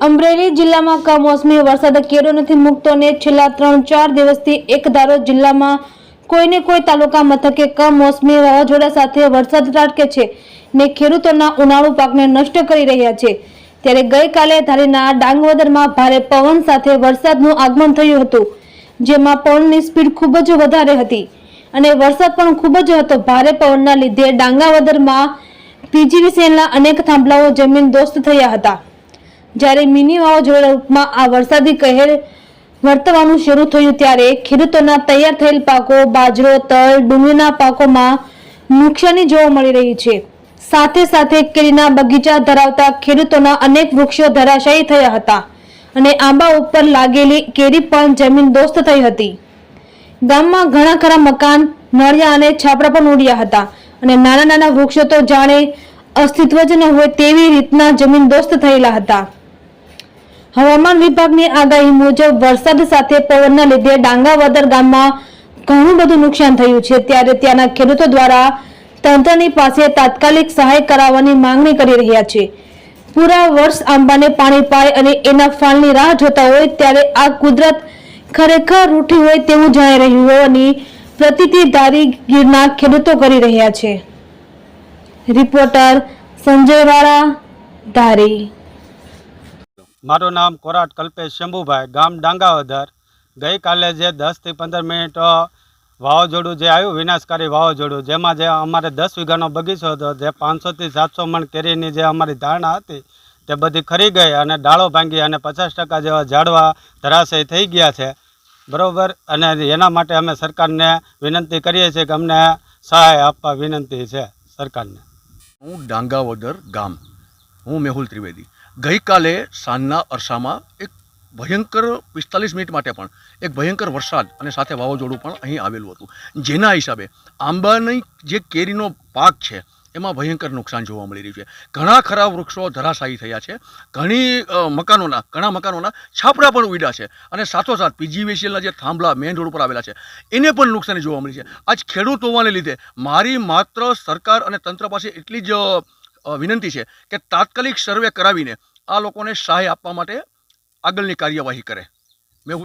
અમરેલી જિલ્લામાં કમોસમી વરસાદ કેરો નથી મૂકતો ને છેલ્લા ત્રણ ચાર દિવસથી એક ધારો જિલ્લામાં કોઈને કોઈ તાલુકા મથકે કમોસમી વાવાઝોડા સાથે વરસાદ ત્રાટકે છે ને ખેડૂતોના ઉનાળુ પાકને નષ્ટ કરી રહ્યા છે. ત્યારે ગઈકાલે ધારીના ડાંગવદરમાં ભારે પવન સાથે વરસાદનું આગમન થયું હતું, જેમાં પવનની સ્પીડ ખૂબ જ વધારે હતી અને વરસાદ પણ ખૂબ જ હતો. ભારે પવનના લીધે ડાંગાવદરમાં પીજીવીસીએલના અનેક થાંભલાઓ જમીન દોસ્ત થયા હતા. જ્યારે મિની વાવાઝોડા આ વરસાદી કહેર વર્તવાનું શરૂ થયું ત્યારે ખેડૂતોના તૈયાર થયેલ પાકો, બાજરો, તલ, ડુંગળીના પાકોમાં નુકસાની જોવા મળી રહી છે. સાથે સાથે કેરીના બગીચા ધરાવતા ખેડૂતોના અનેક વૃક્ષો ધરાશાયી થયા હતા અને આંબા ઉપર લાગેલી કેરી પણ જમીન દોસ્ત થઈ હતી. ગામમાં ઘણા ખરા મકાન, નળિયા અને છાપરા પણ ઉડ્યા હતા અને નાના નાના વૃક્ષો તો જાણે અસ્તિત્વ જ ન હોય તેવી રીતના જમીન દોસ્ત થયેલા હતા. હવામાન વિભાગની આગાહી મુજબ વરસાદ સાથે પવનના લીધે ડાંગાવદર ગામમાં ઘણું બધું નુકસાન થયું છે. ત્યારે ત્યાંના ખેડૂતો દ્વારા તંત્રની પાસે તાત્કાલિક સહાય કરાવવાની માંગણી કરી રહ્યા છે. પૂરા વર્ષ આંબાને પાણી પાય અને એના ફાળની રાહ જોતા હોય ત્યારે આ કુદરત ખરેખર રૂઠી હોય તેવું જણાઈ રહ્યું હોવાની પ્રતિતિ ધારી ગીરના ખેડૂતો કરી રહ્યા છે. રિપોર્ટર સંજય વાળા ધારી મારું નામ કોરાટ કલ્પેશ શંભુભાઈ, ગામ ડાંગાવદર. ગઈકાલે જે દસથી પંદર મિનિટ વાવાઝોડું જે આવ્યું, વિનાશકારી વાવાઝોડું, જેમાં જે અમારે દસ વીઘાનો બગીચો હતો, જે પાંચસોથી સાતસો મણ કેરીની જે અમારી ધારણા હતી, તે બધી ખરી ગઈ અને ડાળો ભાંગી અને પચાસ ટકા જેવા ઝાડવા ધરાશય થઈ ગયા છે. બરાબર? અને એના માટે અમે સરકારને વિનંતી કરીએ છીએ કે અમને સહાય આપવા વિનંતી છે સરકારને. હું ડાંગાવદર ગામ. હું મેહુલ ત્રિવેદી. ગઈકાલે સાંજના અરસામાં એક ભયંકર પિસ્તાલીસ મિનિટ માટે પણ એક ભયંકર વરસાદ અને સાથે વાવાઝોડું પણ અહીં આવેલું હતું. જેના હિસાબે આંબાની જે કેરીનો પાક છે, એમાં ભયંકર નુકસાન જોવા મળી રહ્યું છે. ઘણા ખરા વૃક્ષો ધરાશાયી થયા છે. ઘણી મકાનોના, ઘણા મકાનોના છાપરા પણ ઉડ્યા છે અને સાથોસાથ પીજીવીસીએલના જે થાંભલા મેન રોડ ઉપર આવેલા છે, એને પણ નુકસાની જોવા મળી છે. આજ ખેડૂત હોવાને લીધે મારી માત્ર સરકાર અને તંત્ર પાસે એટલી જ વિનંતી છે કે તાત્કાલિક સર્વે કરાવીને આ લોકોને સહાય આપવા માટે આગળની કાર્યવાહી કરે.